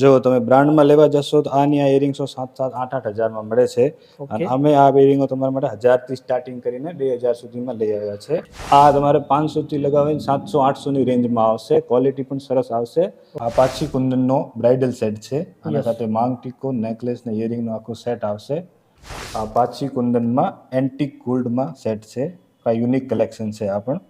જો તમે બ્રાન્ડમાં લેવા જશો તો આની આ ઇયરિંગ્સો સાત સાત આઠ આઠ હજારમાં મળે છે. અને અમે આ ઇયરિંગો તમારા માટે હજારથી સ્ટાર્ટિંગ કરીને બે હજાર સુધીમાં લઈ આવ્યા છે. આ તમારે પાંચસોથી લગાવીને સાતસો આઠસોની રેન્જમાં આવશે. ક્વોલિટી પણ સરસ આવશે. આ પાછી કુંદનનો બ્રાઇડલ સેટ છે. અને સાથે માંગ ટીકો નેકલેસ ને ઇયરિંગનો આખો સેટ આવશે. આ પાછી કુંદનમાં એન્ટિક ગોલ્ડમાં સેટ છે. આ યુનિક કલેક્શન છે આ પણ.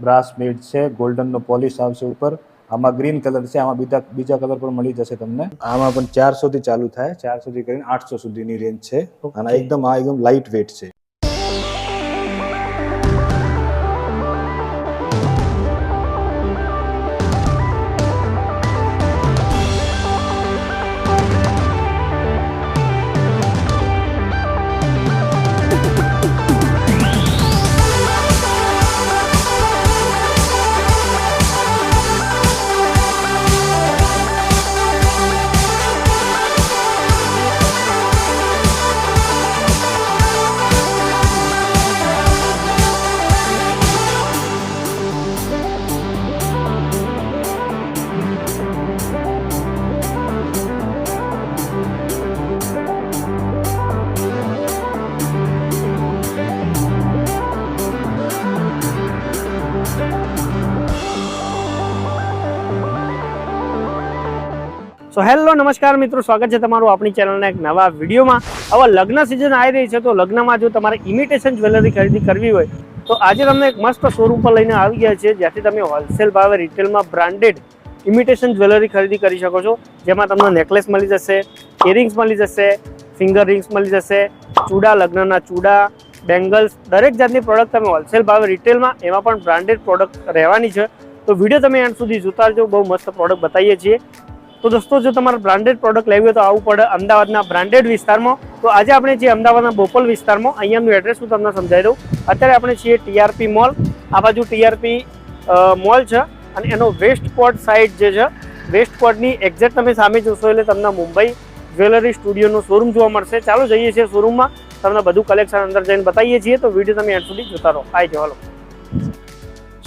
બ્રાસ બેડ છે. ગોલ્ડનનો પોલિશ આવશે ઉપર. આમાં ગ્રીન કલર છે આમાં બીજા બીજા કલર પણ મળી જશે તમને. આમાં પણ ચારસો થી ચાલુ થાય ચારસો થી કરીને આઠસો સુધીની રેન્જ છે. અને એકદમ આ એકદમ લાઇટ વેટ છે. સો હેલો નમસ્કાર મિત્રો. સ્વાગત છે તમારું આપણી ચેનલના એક નવા વિડીયોમાં. હવે લગ્ન સિઝન આવી રહી છે, તો લગ્નમાં જો તમારે ઇમિટેશન જ્વેલરી ખરીદી કરવી હોય, તો આજે તમને એક મસ્ત શોરૂમ પર લઈને આવી ગયા છે, જ્યાંથી તમે હોલસેલ ભાવે રિટેલમાં બ્રાન્ડેડ ઇમિટેશન જ્વેલરી ખરીદી કરી શકો છો. જેમાં તમને નેકલેસ મળી જશે ઇયરિંગ્સ મળી જશે ફિંગર રિંગ્સ મળી જશે, ચૂડા, લગ્નના ચૂડા બેંગલ્સ દરેક જાતની પ્રોડક્ટ તમે હોલસેલ ભાવે રિટેલમાં એમાં પણ બ્રાન્ડેડ પ્રોડક્ટ રહેવાની છે. તો વીડિયો તમે એન્ડ સુધી જોતા રહેજો, બહુ મસ્ત પ્રોડક્ટ બતાવીએ છીએ. તો દોસ્તો, જો તમારે બ્રાન્ડેડ પ્રોડક્ટ લેવી હોય તો આવવું પડે અમદાવાદના બ્રાન્ડેડ વિસ્તારમાં. તો આજે આપણે છીએ અમદાવાદના બોપલ વિસ્તારમાં, અહીંયાનું એડ્રેસ હું તમને સમજાવી દઉં. અત્યારે આપણે છીએ ટીઆરપી મોલ આ બાજુ ટીઆરપી મોલ છે અને એનો વેસ્ટ કોર્ટ સાઈડ જે છે વેસ્ટ કોર્ટની એક્ઝેક્ટ તમે સામે જોશો એટલે તમને મુંબઈ જ્વેલરી સ્ટુડિયોનું શોરૂમ જોવા મળશે. ચાલો જઈએ છીએ શોરૂમમાં તમને બધું કલેક્શન અંદર જઈને બતાવીએ છીએ. તો વીડિયો તમે એન્ડ સુધી જોતા રહો. આઈ જવાલો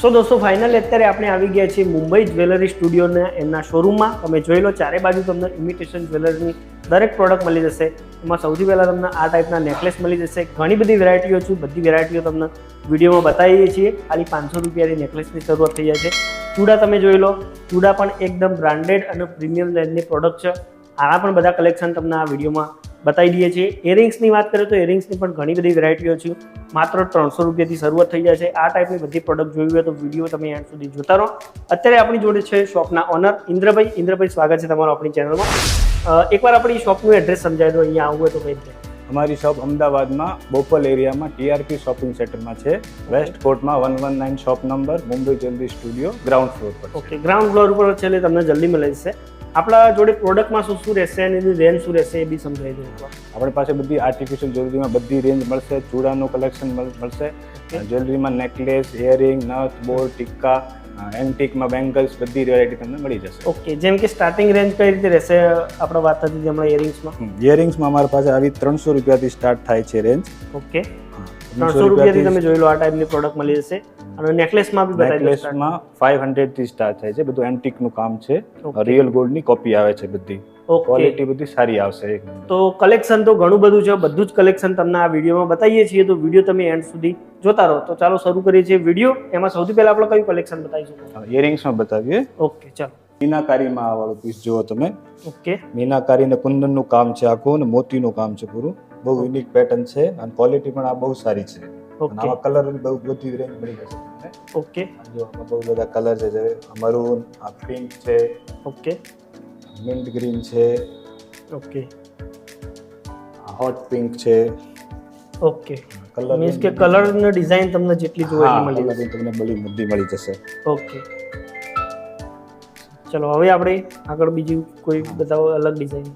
સો દોસ્તો ફાઇનલ અત્યારે આપણે આવી ગયા છીએ મુંબઈ જ્વેલરી સ્ટુડિયોના એમના શોરૂમમાં તમે જોઈ લો, ચારે બાજુ તમને ઇમિટેશન જ્વેલરીની દરેક પ્રોડક્ટ મળી જશે. એમાં સૌથી પહેલાં તમને આ ટાઈપના નેકલેસ મળી જશે. ઘણી બધી વેરાયટીઓ છે, બધી વેરાયટીઓ તમને વિડીયોમાં બતાવીએ છીએ. ખાલી પાંચસો રૂપિયાની નેકલેસની શરૂઆત થઈ જાય છે. ચૂડા તમે જોઈ લો, ચૂડા પણ એકદમ બ્રાન્ડેડ અને પ્રીમિયમ રેન્જની પ્રોડક્ટ છે. આના પણ બધા કલેક્શન તમને આ વિડીયોમાં બતાવી દઈએ છીએ. ઇયરિંગ્સની વાત કરીએ તો ઇયરિંગ્સની પણ ઘણી બધી વેરાયટીઓ છે. માત્ર ત્રણસો રૂપિયાથી શરૂઆત થઈ જાય છે. આ ટાઈપની બધી પ્રોડક્ટ જોવી હોય તો વીડિયો તમે એન્ડ સુધી જોતા રહો. અત્યારે આપણી જોડે છે શોપના ઓનર ઇન્દ્રભાઈ. ઇન્દ્રભાઈ સ્વાગત છે તમારું આપણી ચેનલમાં એકવાર આપણી શોપનું એડ્રેસ સમજાવી દો અહીંયા આવવું હોય તો કઈ અમારી શોપ અમદાવાદમાં બોપલ એરિયામાં ટીઆરપી શોપિંગ સેન્ટરમાં છે. વેસ્ટ કોર્ટમાં one one nine shop number Mumbai જલ્દી સ્ટુડિયો ગ્રાઉન્ડ ફ્લોર પર ઓકે ગ્રાઉન્ડ ફ્લોર ઉપર છે એટલે તમને જલ્દી મળી જશે. આપણા જોડે પ્રોડક્ટમાં શું શું રહેશે અને એની રેન્જ શું રહેશે એ બી સમજાવી દો આપણી પાસે બધી આર્ટિફિશિયલ જ્વેલરીમાં બધી રેન્જ મળશે ચૂડાનું કલેક્શન મળશે. જ્વેલરીમાં નેકલેસ ઇયરિંગ નથ બોર્ડ ટીક્કા એન્ટિકમાં બેંગલ્સ બધી વેરાયટી તમને મળી જશે. ઓકે જેમ કે સ્ટાર્ટિંગ રેન્જ કઈ રીતે રહેશે આપણે વાત હતી હમણાં ઇયરિંગ્સમાં ઇયરિંગ્સમાં અમારી પાસે આવી ત્રણસો રૂપિયાથી સ્ટાર્ટ થાય છે રેન્જ ઓકે ત્રણસો રૂપિયાથી તમે જોઈ લો આ ટાઈપની પ્રોડક્ટ મળી જશે. અને નેકલેસમાં બી. નેકલેસમાં ફાઈવ હંડ્રેડથી સ્ટાર્ટ થાય છે. બધું એન્ટિકનું કામ છે. રિયલ ગોલ્ડની કોપી આવે છે બધી. ક્વોલિટી બધી સારી આવશે તો કલેક્શન તો ઘણું બધું છે. બધું જ કલેક્શન તમને આ વિડીયોમાં બતાવીએ છીએ. તો વીડિયો તમે એન્ડ સુધી જોતા રહો. તો ચાલો શરૂ કરીએ છીએ વીડિયો. એમાં સૌથી પહેલા આપણે કયું કલેક્શન બતાવીશું? ઇયરિંગ્સમાં બતાવીએ. ઓકે ચાલો. મીનાકારીમાં આ વાળું પીસ જુઓ તમે. ઓકે મીનાકારી ને કુંદનનું કામ છે આખું અને મોતીનું કામ છે પૂરું. બહુ યુનિક પેટર્ન છે અને ક્વોલિટી પણ આ બહુ સારી છે. આમાં કલર બહુ બધી રેન્જ મળી જશે ઓકે જો બહુ બધા કલર છે મરૂન આ પિંક છે ઓકે મિન્ટ ગ્રીન છે ઓકે હોટ પિંક છે. ઓકે કલર મીન્સ કે કલર ને ડિઝાઇન તમને જેટલી જોઈએ એટલી મળી જશે. તમને બધી બધી મળી જશે. ઓકે ચલો હવે આપણે આગળ બીજું કોઈ બતાવો અલગ ડિઝાઇન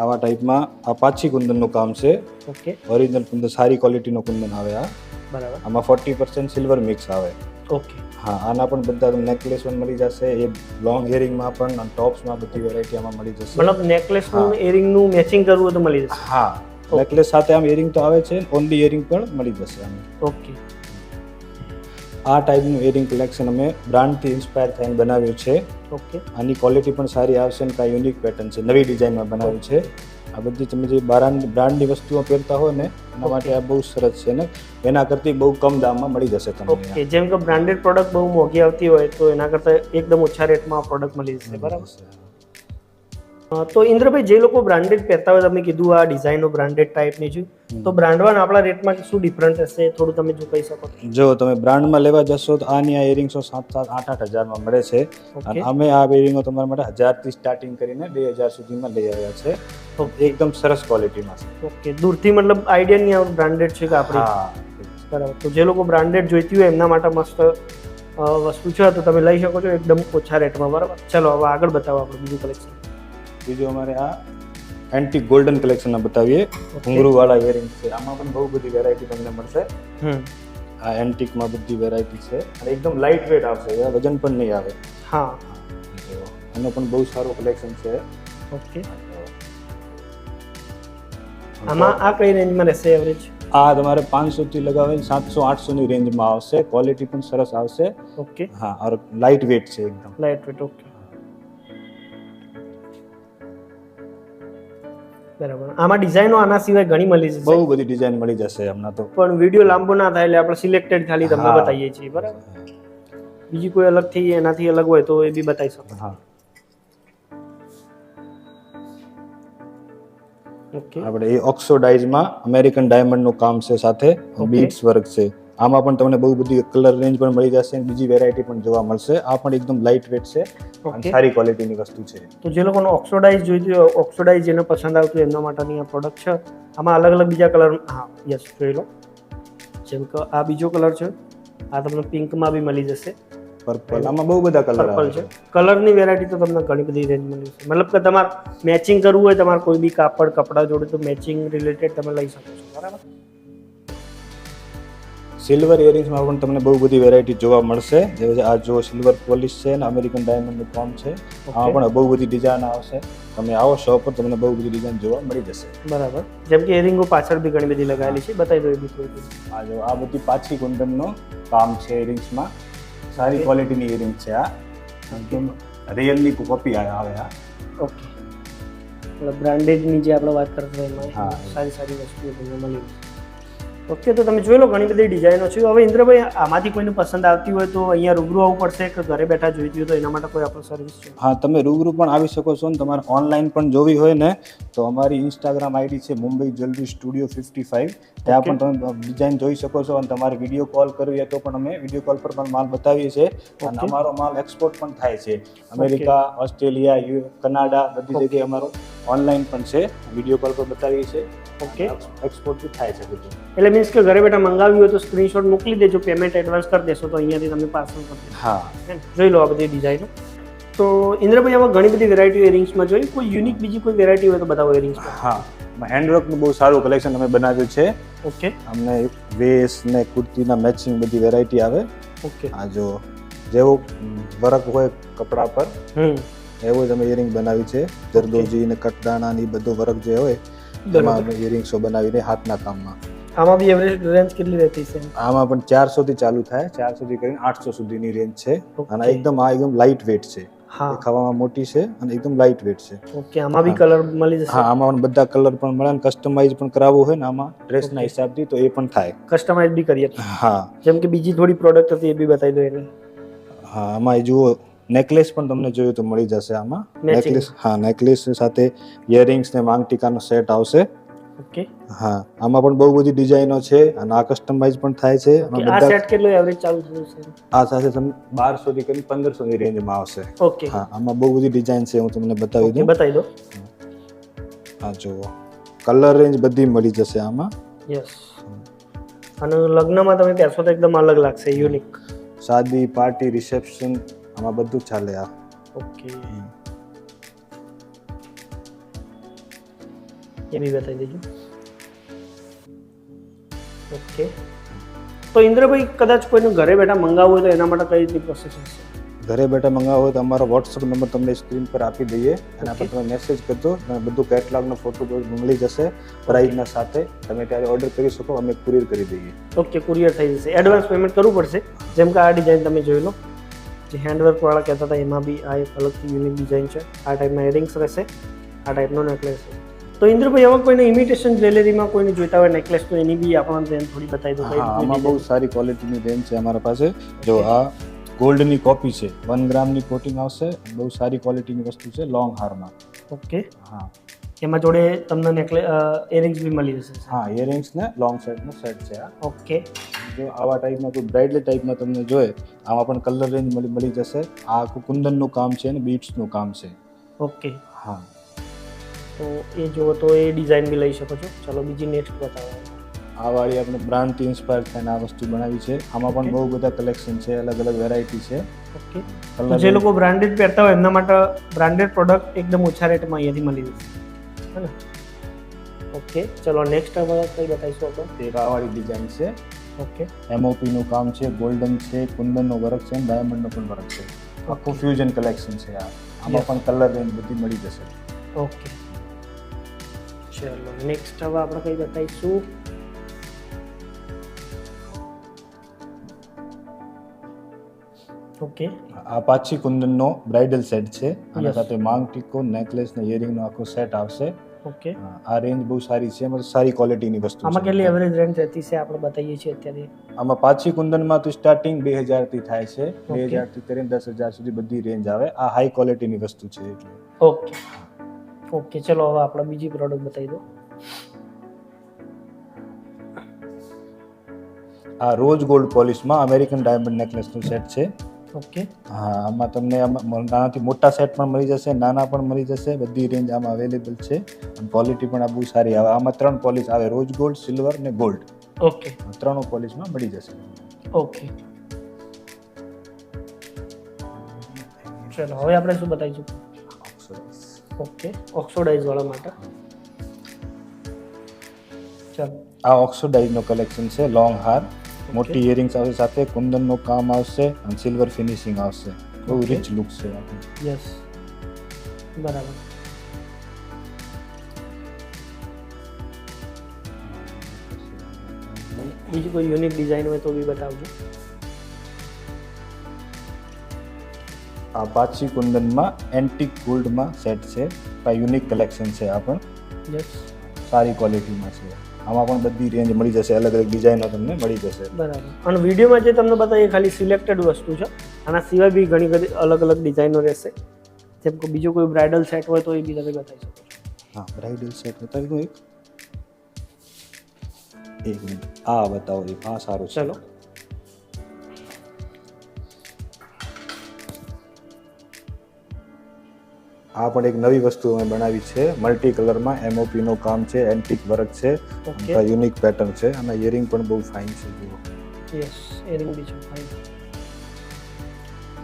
આવા ટાઈપમાં આ પાછી કુંદનનું કામ છે. ઓકે ઓરિજિનલ કુંદન સારી ક્વોલિટીનું કુંદન આવે આ. બરાબર. આમાં ફોર્ટી પર્સન્ટ સિલ્વર મિક્સ આવે. ઓકે હા આના પણ બધા નેકલેસ પણ મળી જશે. એ લોંગ હિયરિંગમાં પણ ટોપ્સમાં બધી વેરાયટી આમાં મળી જશે. મતલબ નેકલેસનું એરિંગનું મેચિંગ કરવું તો મળી જશે. હા. નેકલેસ સાથે આમ એરિંગ તો આવે છે ઓનલી એરિંગ પણ મળી જશે આમ. ઓકે આ ટાઈપનું એરિંગ કલેક્શન અમે બ્રાન્ડથી ઇન્સ્પાયર થઈને બનાવ્યું છે. ઓકે આની ક્વોલિટી પણ સારી આવશે ને કાંઈ યુનિક પેટર્ન છે. નવી ડિઝાઇનમાં બનાવ્યું છે. આ બધી તમે જે બારાની બ્રાન્ડની વસ્તુઓ પહેરતા હોય ને એના માટે આ બહુ સરસ છે ને. એના કરતી બહુ કમ દામમાં મળી જશે તમને ઓકે જેમ કે બ્રાન્ડેડ પ્રોડક્ટ બહુ મોંઘી આવતી હોય તો એના કરતાં એકદમ ઓછા રેટમાં પ્રોડક્ટ મળી જશે. બરાબર? તો ઇન્દ્રભાઈ જે લોકો બ્રાન્ડેડ પહેરતા હોય તમે કીધું આ ડિઝાઇનો બ્રાન્ડેડ ટાઈપની છે તો બ્રાન્ડવાન આપણા રેટમાં શું ડિફરન્ટ હશે? થોડું તમે જો કહી શકો. જો તમે બ્રાન્ડમાં લેવા જશો તો આની આ ઇયરિંગ્સો સાત સાત આઠ આઠ હજારમાં મળે છે. અને અમે આ ઇયરિંગો તમારા માટે હજારથી સ્ટાર્ટિંગ કરીને બે હજાર સુધીમાં લઈ આવ્યા છે. તો એકદમ સરસ ક્વોલિટીમાં છે. ઓકે દૂરથી મતલબ આઈડિયા નહીં આવે બ્રાન્ડેડ છે કે આપણે? બરાબર. તો જે લોકો બ્રાન્ડેડ જોઈતી હોય એમના માટે મસ્ત વસ્તુ છે તો તમે લઈ શકો છો એકદમ ઓછા રેટમાં બરાબર? ચલો હવે આગળ બતાવો આપણે બીજું કલેક્શન બીજું અમારે આ એન્ટી ગોલ્ડન કલેક્શનના બતાવીએ. ઘુંઘરૂ વાળા ઇયરિંગ છે. આમાં પણ બહુ બધી વેરાયટી તમને મળશે. આ એન્ટિકમાં બધી વેરાયટી છે. અને એકદમ લાઇટ વેટ આવશે વજન પણ નહીં આવે. હા. એનો પણ બહુ સારું કલેક્શન છે. ઓકે આમાં આ કઈ રેન્જમાં રહેશે એવરેજ આ તમારે પાંચસો થી લગાવીને સાતસો આઠસો ની રેન્જમાં આવશે. ક્વોલિટી પણ સરસ આવશે. ઓકે હા ઓર લાઇટ વેટ છે એકદમ. લાઇટ વેટ ઓકે બરાબર. આમાં ડિઝાઇનો આના સિવાય ઘણી મળી જશે. બહુ બધી ડિઝાઇન મળી જશે હમણાં તો. પણ વીડિયો લાંબો ના થાય એટલે આપણે સિલેક્ટેડ ખાલી તમને બતાવીએ છીએ બરાબર? બીજી કોઈ અલગથી એનાથી અલગ હોય તો એ બી બતાવી શકો. હા. ઓકે આપણે એ ઓક્સોડાઇઝમાં અમેરિકન ડાયમંડનું કામ છે સાથે બીટ્સ વર્ક છે. આમાં પણ તમને બહુ બધી કલર રેન્જ પણ મળી જશે અને બીજી વેરાયટી પણ જોવા મળશે. આ પણ એકદમ લાઇટ વેટ છે અને સારી ક્વોલિટીની વસ્તુ છે. તો જે લોકોને ઓક્સોડાઇઝ જોઈતી હોય ઓક્સોડાઇઝ જેને પસંદ આવતું એમના માટેની આ પ્રોડક્ટ છે. આમાં અલગ અલગ બીજા કલર હા યસ જોઈ લો. જેમ કે આ બીજો કલર છે. આ તમને પિંકમાં બી મળી જશે. પર્પલ આમાં બહુ બધા કલર પર્પલ છે. છે. કલરની વેરાયટી તો તમને ઘણી બધી રેન્જ મળી છે મતલબ કે તમારે મેચિંગ કરવું હોય તમારે કોઈ બી કાપડ કપડાં જોડે તો મેચિંગ રિલેટેડ તમે લઈ શકો છો. બરાબર? સિલ્વર ઇયરિંગ્સમાં પણ તમને બહુ બધી વેરાયટી જોવા મળશે. જેવી છે આ જો સિલ્વર પોલિશ છે અને અમેરિકન ડાયમંડનું કામ છે. આમાં પણ બહુ બધી ડિઝાઇન આવશે. તમે આવો શોપ પર તમને બહુ બધી ડિઝાઇન જોવા મળી જશે. બરાબર. જેમ કે એરિંગો પાછળ બી ઘણી બધી લગાવેલી છે. બતાવી દો એ બી. આ જો આ બધી પાછી કુંદનનો કામ છે ઇયરિંગ્સમાં સારી ક્વોલિટીની ઇયરિંગ છે આ. એકદમ રિયલની કોપી આવે આ. ઓકે બ્રાન્ડેડની જે આપણે વાત કરતા એમાં હા. સારી સારી વસ્તુઓ તમને મળી ઓકે તો તમે જોઈ લો ઘણી બધી ડિઝાઇનો છે. હવે ઇન્દ્રભાઈ આમાંથી કોઈને પસંદ આવતી હોય તો અહીંયા રૂબરૂ આવવું પડશે કે ઘરે બેઠા જોઈતી હોય તો એના માટે કોઈ આપણો સર્વિસ છે? હા તમે રૂબરૂ પણ આવી શકો છો ને. તમારે ઓનલાઈન પણ જોવી હોય ને તો અમારી ઇન્સ્ટાગ્રામ આઈડી છે Mumbai jewellery studio fifty five ત્યાં પણ તમે ડિઝાઇન જોઈ શકો છો અને તમારે વીડિયો કોલ કરવી હોય તો પણ અમે વીડિયો કોલ પર પણ માલ બતાવીએ છીએ. અને અમારો માલ એક્સપોર્ટ પણ થાય છે. અમેરિકા ઓસ્ટ્રેલિયા યુ કનાડા બધી. જગ્યાએ અમારો ઓનલાઈન પણ છે. વીડિયો કોલ પર બતાવીએ છીએ. ઓકે. એક્સપોર્ટ બી થાય છે બધું. એટલે મીન્સ કે ઘરે બેઠા મંગાવ્યું હોય તો સ્ક્રીનશોટ મોકલી દેજો પેમેન્ટ એડવાન્સ કરી દેશો તો અહીંયાથી તમે પાર્સલ કરી હા. જોઈ લો આ બધી ડિઝાઇનો તો ઇન્દ્રભાઈ આમાં ઘણી બધી વેરાયટી ઇયરિંગ્સમાં જોઈ. કોઈ યુનિક બીજી કોઈ વેરાયટી હોય તો બતાવો ઇયરિંગ્સ હા. હેન્ડવર્કનું બહુ સારું કલેક્શન અમે બનાવ્યું છે. ઓકે. અમને વેસ ને કુર્તીના મેચિંગ બધી વેરાયટી આવે. ઓકે. આ જો જેવો વર્ક હોય કપડા પર હમ. એવો જ અમે ઇયરિંગ બનાવી છે. જરદોજી ને કટદાણા ને બધો વર્ક જે હોય એમાં અમે ઇયરિંગ્સો બનાવીને હાથના કામમાં. આમાં બી એવરેજ રેન્જ કેટલી રહેતી છે? આમાં પણ ચારસો થી ચાલુ થાય. ચારસો થી કરીને આઠસો સુધીની રેન્જ છે. અને એકદમ આ એકદમ લાઇટ વેટ છે. હા. ખાવામાં મોટી છે અને એકદમ લાઇટ વેટ છે. ઓકે આમાં બી કલર મળી જશે? હા આમાં પણ બધા કલર પણ મળે અને કસ્ટમાઇઝ પણ કરાવવું હોય ને આમાં ડ્રેસના હિસાબથી તો એ પણ થાય. કસ્ટમાઇઝ બી કરીએ. હા. જેમ કે બીજી થોડી પ્રોડક્ટ હતી એ બી બતાવી દો એને. હા આમાં એ જુઓ નેકલેસ પણ તમને જોયું તો મળી જશે આમાં. નેકલેસ હા નેકલેસ સાથે ઇયરિંગ્સ ને માંગ ટીકાનો સેટ આવશે. ઓકે હા આમાં પણ બહુ બધી ડિઝાઇનો છે અને આ કસ્ટમાઇઝ પણ થાય છે. આ સેટ કેટલો એવરેજ ચાલુ થયું છે? આ સાથે તમને 1200 થી કરીને 1500 ની રેન્જમાં આવશે. ઓકે હા આમાં બહુ બધી ડિઝાઇન છે હું તમને બતાવી દઉં. બતાવી દો. હા જુઓ. કલર રેન્જ બધી મળી જશે આમાં. યસ અને લગ્નમાં તમે પહેરશો તો એકદમ અલગ લાગશે યુનિક શાદી પાર્ટી રિસેપ્શન આમાં બધું ચાલે આ. ઓકે એ બી બતાવી દેજો ઓકે તો ઇન્દ્રભાઈ કદાચ કોઈને ઘરે બેઠા મંગાવવું હોય તો એના માટે કઈ રીતની પ્રોસેસ હશે ઘરે બેઠા મંગાવવું હોય તો અમારો વોટ્સઅપ નંબર તમને સ્ક્રીન પર આપી દઈએ અને આપણે તમે મેસેજ કરજો અને બધું કેટલોગનો ફોટો મળી જશે પ્રાઇઝના સાથે તમે ત્યારે ઓર્ડર કરી શકો અમે કુરિયર કરી દઈએ. ઓકે કુરિયર થઈ જશે. એડવાન્સ પેમેન્ટ કરવું પડશે. જેમ કે આ ડિઝાઇન તમે જોઈ લો જે હેન્ડવર્કવાળા કહેતા હતા એમાં બી આ એક અલગથી યુનિક ડિઝાઇન છે. આ ટાઈપના એરિંગ્સ રહેશે આ ટાઈપનો નેકલેસ છે તો ઇન્દ્રભાઈ હવે કોઈને ઇમિટેશન જ્વેલરીમાં કોઈને જોઈતા હોય નેકલેસ તો એની બી આપણને રેન્જ થોડી બતાવી દો આમાં બહુ સારી ક્વોલિટીની રેન્જ છે અમારા પાસે. જો આ ગોલ્ડની કોપી છે વન ગ્રામની કોટિંગ આવશે બહુ સારી ક્વોલિટીની વસ્તુ છે લોંગ હારમાં ઓકે. હા. એમાં જોડે તમને નેકલે ઇયરિંગ્સ બી મળી જશે હા ઇયરિંગ્સ ને લોંગ સેટનો સેટ છે આ. ઓકે. જો આવા ટાઈપમાં કોઈ બ્રાઇડલ ટાઈપમાં તમને જોઈએ આમાં પણ કલર રેન્જ મળી મળી જશે. આ કુંદનનું કામ છે અને બીટ્સનું કામ છે. ઓકે. હા. તો એ જુઓ તો એ ડિઝાઇન બી લઈ શકો છો. ચલો બીજી નેક્સ્ટ બતાવો. આ વાળી આપણે બ્રાન્ડથી ઇન્સ્પાયર થઈને આ વસ્તુ બનાવી છે. આમાં પણ બહુ બધા કલેક્શન છે અલગ અલગ વેરાયટી છે ઓકે જે લોકો બ્રાન્ડેડ પહેરતા હોય એમના માટે બ્રાન્ડેડ પ્રોડક્ટ એકદમ ઓછા રેટમાં અહીંયાથી મળી જશે. હે ને? ઓકે ચલો નેક્સ્ટ હવે કઈ બતાવીશું આપણે? એક આ વાળી ડિઝાઇન છે. ઓકે એમઓપી નું કામ છે ગોલ્ડન છે કુંદનનો વર્ક છે ડાયમંડનો પણ વર્ક છે. આખું ફ્યુઝન કલેક્શન છે આ. આમાં પણ કલર રેન્જ બધી મળી જશે. ઓકે ચલો નેક્સ્ટ હવે આપણે કઈ બતાવીશું? ઓકે આ પાછી કુંદનનો બ્રાઇડલ સેટ છે. અને સાથે માંગ ટીકો નેકલેસ ને ઇયરિંગનો આખો સેટ આવશે. ઓકે આ રેન્જ બહુ સારી છે મતલબ સારી ક્વોલિટીની વસ્તુ આમાં કેટલી એવરેજ રેન્જ રહેતી છે આપણે બતાવીએ છીએ અત્યારે? આમાં પાછી કુંદનમાં તો સ્ટાર્ટિંગ બેથી થાય છે. બે Okay. હજારથી કરીને દસ હજાર સુધી બધી રેન્જ આવે. આ હાઈ ક્વોલિટીની વસ્તુ છે એટલે. ઓકે ઓકે ચલો હવે આપણે બીજી પ્રોડક્ટ બતાવી દો. આ રોજ ગોલ્ડ પોલિશમાં અમેરિકન ડાયમંડ નેકલેસનું સેટ છે. ઓકે હા આમાં તમને નાનાથી મોટા સેટ પણ મળી જશે નાના પણ મળી જશે બધી રેન્જ આમાં અવેલેબલ છે. અને ક્વોલિટી પણ આ બહુ સારી આવે. આમાં ત્રણ પોલિશ આવે રોજ ગોલ્ડ સિલ્વર ને ગોલ્ડ ઓકે ત્રણો પોલિશમાં મળી જશે. ઓકે ચલો હવે આપણે શું બતાવીશું? ઓકે ઓક્સોડાઇઝ વાળા માટે ચલો આ ઓક્સોડાઇઝનો કલેક્શન છે લોંગ હાર મોટી ઇયરિંગ્સ આવશે સાથે કુંદનનું કામ આવશે અને સિલ્વર ફિનિશિંગ આવશે બહુ Okay. રિચ લુક છે આપણું. યસ બરાબર બીજી કોઈ યુનિક ડિઝાઇન હોય તો બી બતાવજો આ પાછી કુંદનમાં એન્ટિક ગોલ્ડમાં સેટ છે. આ યુનિક કલેક્શન છે આ પણ. યસ સારી ક્વોલિટીમાં છે. આમાં પણ બધી રેન્જ મળી જશે. અલગ અલગ ડિઝાઇનો તમને મળી જશે. બરાબર. અને વિડીયોમાં જે તમને બતાવીએ ખાલી સિલેક્ટેડ વસ્તુ છે. આના સિવાય બી ઘણી બધી અલગ અલગ ડિઝાઇનો રહેશે. જેમ કે બીજો કોઈ બ્રાઇડલ સેટ હોય તો એ બી તમે બતાવી શકો છો. હા બ્રાઇડલ સેટ બતાવી દઉં એક. એક મિનિટ. આ બતાવો એક. આ સારું ચલો. આ પણ એક નવી વસ્તુ અમે બનાવી છે. મલ્ટી કલરમાં એમઓપી નું કામ છે એન્ટિક વર્ક છે. યુનિક પેટર્ન છે. અને ઇયરિંગ પણ બહુ ફાઇન છે જુઓ. યસ એરિંગ બી છે ફાઇન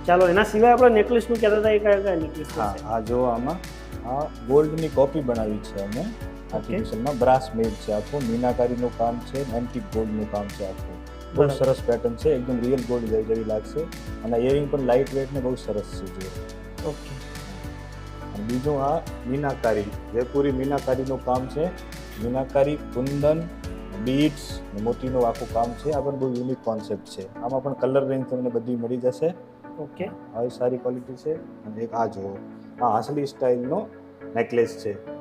ચાલો એના સિવાય આપણે નેકલેસનું કહેતા હતા એ કયા કયા નેકલેસ હા આ જો આમાં. આ ગોલ્ડની કોપી બનાવી છે અમે. આર્ટિફિશિયલમાં બ્રાસ મેડ છે આખું. મીનાકારીનું કામ છે એન્ટિક ગોલ્ડનું કામ છે આખું. બહુ સરસ પેટર્ન છે. એકદમ રિયલ ગોલ્ડ જેવી લાગશે. અને ઇયરિંગ પણ લાઇટ વેટ ને બહુ સરસ છે જો ઓકે બીજું આ મીનાકારી. જયપુરી મીનાકારીનું કામ છે. મીનાકારી કુંદન બીટ્સ મોતીનું આખું કામ છે. આ પણ બહુ યુનિક કોન્સેપ્ટ છે. આમાં પણ કલર રેન્જ તમને બધી મળી જશે. ઓકે. આવી સારી ક્વોલિટી છે. અને એક આ જુઓ. આ હાસલી સ્ટાઇલનો નેકલેસ છે.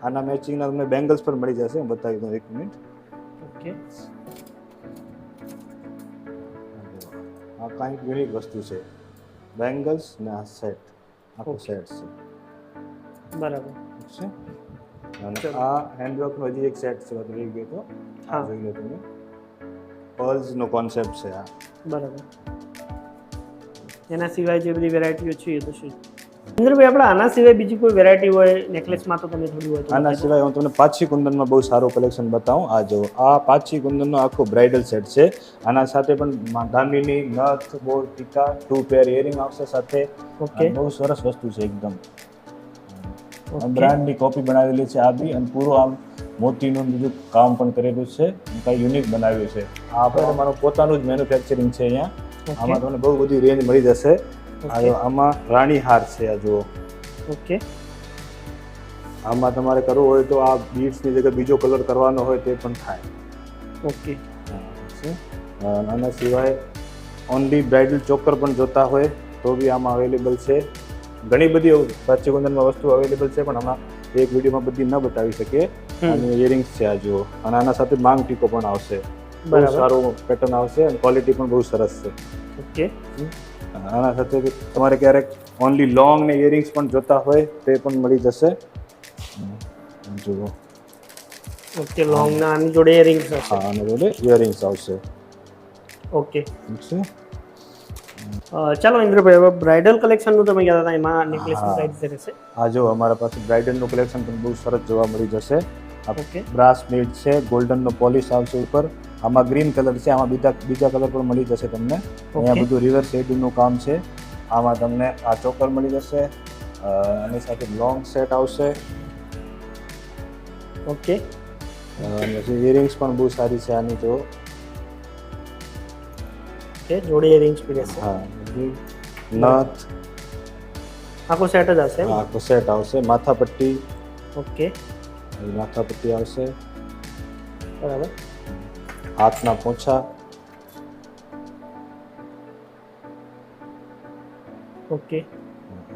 આના મેચિંગના તમને બેંગલ્સ પણ મળી જશે. હું બતાવી દઉં એક મિનિટ ઓકે. આ કાંઈક યુનિક વસ્તુ છે. બેંગલ્સ ને આ સેટ આખું સેટ છે. બરાબર. છે અને આ હેન્ડવર્કનો હજી એક સેટ છે બતાવી ગયો તો આ હા. જોઈ લો તમે. પર્લ્સનો કોન્સેપ્ટ છે આ. બરાબર. એના સિવાય જે બધી વેરાયટીઓ છે એ તો શું ઇન્દ્રભાઈ આપણે આના સિવાય બીજી કોઈ વેરાયટી હોય નેકલેસમાં તો તમે થોડી હોય આના સિવાય હું તમને પાછી કુંદનમાં બહુ સારું કલેક્શન બતાવું. આ જો આ પાછી કુંદનનો આખો બ્રાઇડલ સેટ છે. આના સાથે પણ દામિની નથ બોર ટીકા ટુ પેર ઇયરિંગ આવશે સાથે. ઓકે બહુ સરસ વસ્તુ છે એકદમ. બ્રાન્ડની કોપી બનાવેલી છે આ બી અને પૂરું આમ મોતીનું બીજું કામ પણ કરેલું છે. કાંઈ યુનિક બનાવ્યું છે. આ આપણે અમારું પોતાનું જ મેન્યુફેક્ચરિંગ છે અહીંયા. આમાં તમને બહુ બધી રેન્જ મળી જશે. આમાં રાણી હાર છે આ જુઓ. ઓકે આમાં તમારે કરવું હોય તો આ બીટ્સની જગ્યાએ બીજો કલર કરવાનો હોય તે પણ થાય. ઓકે આના સિવાય ઓનલી બ્રાઇડલ ચોકર પણ જોતા હોય તો બી આમાં અવેલેબલ છે. ઘણી બધી પાછી કુંદનમાં વસ્તુ અવેલેબલ છે પણ હમણાં એક વિડીયોમાં બધી ન બતાવી શકીએ. અને ઇયરિંગ્સ છે આ જુઓ. અને આના સાથે માંગ ટીકો પણ આવશે. બહુ બરાબર. સારું પેટર્ન આવશે અને ક્વોલિટી પણ બહુ સરસ છે. ઓકે. આના સાથે તમારે ક્યારેક ઓનલી લોંગ ને ઇયરિંગ્સ પણ જોતા હોય તે પણ મળી જશે. જુઓ. ઓકે લોંગ ના આની જોડે ઇયરિંગ્સ હશે. હા અને જોડે ઇયરિંગ્સ આવશે. ઓકે. ઠીક છે? ચાલો ઇન્દ્રભાઈ હવે બ્રાઇડલ કલેક્શનનું તમે કહેતા હતા એમાં નેકલેસની. પ્રાઇસ રહેશે. હા જો અમારા પાસે બ્રાઇડલનું કલેક્શન પણ બહુ સરસ જોવા મળી જશે. ઓકે બ્રાસ મેડ છે ગોલ્ડનનો પોલિશ આવશે ઉપર. આમાં ગ્રીન કલર છે આમાં બીજા બીજા કલર પણ મળી જશે તમને. અહીંયા બધું રિવર શેડિંગનું કામ છે. આમાં તમને આ ચોકર મળી જશે. અને સાથે લોંગ સેટ આવશે. ઓકે અને પછી ઇયરિંગ્સ પણ બહુ સારી છે આની તો ઓકે જોડી ઇયરિંગ્સ પીરે છે હા. બધી નથ. આખો સેટ જ આવશે? આખો સેટ આવશે. માથાપટ્ટી. ઓકે. માથાપટ્ટી આવશે. બરાબર. હાથના પોછા. ઓકે.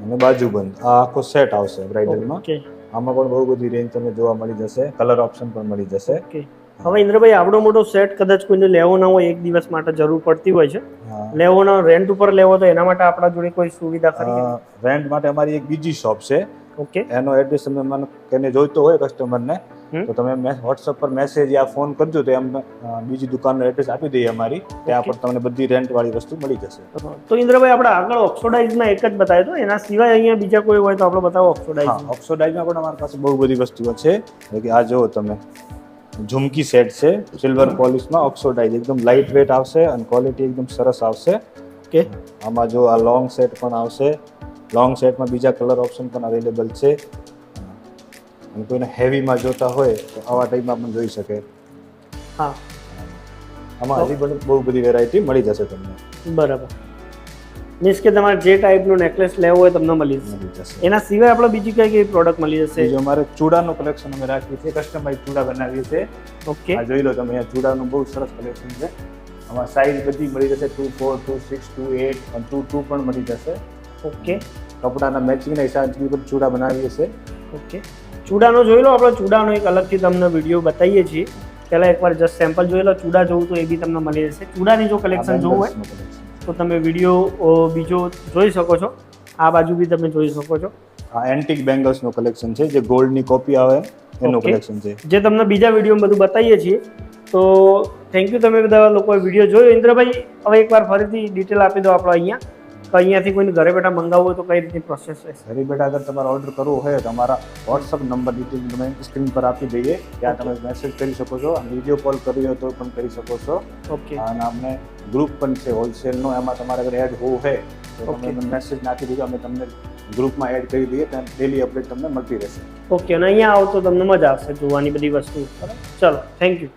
અને બાજુબંધ આ આખો સેટ આવશે બ્રાઇડલમાં ઓકે. આમાં પણ બહુ બધી રેન્જ તમને જોવા મળી જશે. કલર ઓપ્શન પણ મળી જશે. ઓકે. હવે ઇન્દ્રભાઈ આવડો મોટો સેટ કદાચ કોઈને લેવો ના હોય એક દિવસ માટે જરૂર પડતી હોય છે. લેવો ના રેન્ટ ઉપર લેવો તો એના માટે આપણા જોડે કોઈ સુવિધા ખરી રેન્ટ માટે અમારી એક બીજી શોપ છે. ઓકે. એનો એડ્રેસ તમે મને કેને જોઈતો હોય કસ્ટમરને તો તમે વોટ્સઅપ પર મેસેજ યા ફોન કરજો તો એમ બીજી દુકાનનો એડ્રેસ આપી દઈએ અમારી. ત્યાં પર તમને બધી રેન્ટ વાળી વસ્તુ મળી જશે. તો ઇન્દ્રભાઈ આપણે આગળ ઓક્સોડાઇઝમાં એક જ બતાવ્યો તો એના સિવાય અહીંયા બીજા કોઈ હોય તો આપણે બતાવો ઓક્સોડાઇઝ ઓક્સોડાઇઝમાં પણ અમારી પાસે બહુ બધી વસ્તુઓ છે. કે આ જુઓ તમે. ઝુમકી સેટ છે. સિલ્વર પોલિશમાં ઓક્સોડાઇઝ એકદમ લાઇટ વેટ આવશે અને ક્વોલિટી એકદમ સરસ આવશે. ઓકે આમાં જો આ લોંગ સેટ પણ આવશે. લોંગ સેટમાં બીજા કલર ઓપ્શન પણ અવેલેબલ છે. અને કોઈને હેવીમાં જોતા હોય તો આવા ટાઈપમાં પણ જોઈ શકે. હા. આમાં હજી પણ બહુ બધી વેરાયટી મળી જશે તમને. બરાબર. મીન્સ કે તમારે જે ટાઈપનો નેકલેસ લેવો હોય તમને મળી જશે. એના સિવાય આપણે બીજી કઈ કઈ પ્રોડક્ટ મળી જશે? જો અમારે ચૂડાનું કલેક્શન અમે રાખીએ છીએ કસ્ટમાઇઝ ચૂડા બનાવીએ છીએ. ઓકે આ જોઈ લો તમે અહીંયા ચૂડાનું બહુ સરસ કલેક્શન છે. આમાં સાઇઝ બધી મળી જશે two four two six two eight અને ટુ ટુ પણ મળી જશે. ઓકે કપડાના મેચિંગના હિસાબથી પણ ચૂડા બનાવીએ છીએ. ઓકે ચૂડાનો જોઈ લો આપણે ચૂડાનો એક અલગથી તમને વીડિયો બતાવીએ છીએ. પહેલાં એકવાર જસ્ટ સેમ્પલ જોઈ લો ચૂડા જોવું તો એ બી તમને મળી જશે. ચૂડાની જો કલેક્શન જોવું હોય. તો તમે વીડિયો બીજો જોઈ શકો છો. આ બાજુ બી તમે જોઈ શકો છો. આ એન્ટિક બેંગલ્સનું કલેક્શન છે જે ગોલ્ડની કોપી આવે એનું કલેક્શન છે. જે તમને બીજા વિડીયોમાં બધું બતાવીએ છીએ તો થેન્ક યુ તમે બધા લોકોએ વીડિયો જોયો. ઇન્દ્રભાઈ હવે એકવાર ફરીથી ડિટેલ આપી દો આપણે અહીંયા. કે અહીંયાથી કોઈને ઘરે બેઠા મંગાવવું હોય તો કઈ રીતની પ્રોસેસ છે ઘરે બેઠા અગર તમારે ઓર્ડર કરવો હોય તો અમારા વોટ્સઅપ નંબર ડિટેલ તમે સ્ક્રીન પર આપી દઈએ. ત્યાં તમે મેસેજ કરી શકો છો અને વીડિયો કોલ કરવી હોય તો પણ કરી શકો છો. ઓકે અને અમને ગ્રુપ પણ છે હોલસેલનો એમાં તમારે અગર એડ હોવું હોય તો તમે મેસેજ નાખી દીધો અમે તમને ગ્રુપમાં એડ કરી દઈએ ત્યાં ડેલી અપડેટ તમને મળતી રહેશે. ઓકે અને અહીંયા આવો તો તમને મજા આવશે જોવાની બધી વસ્તુ. ચલો થેન્ક યુ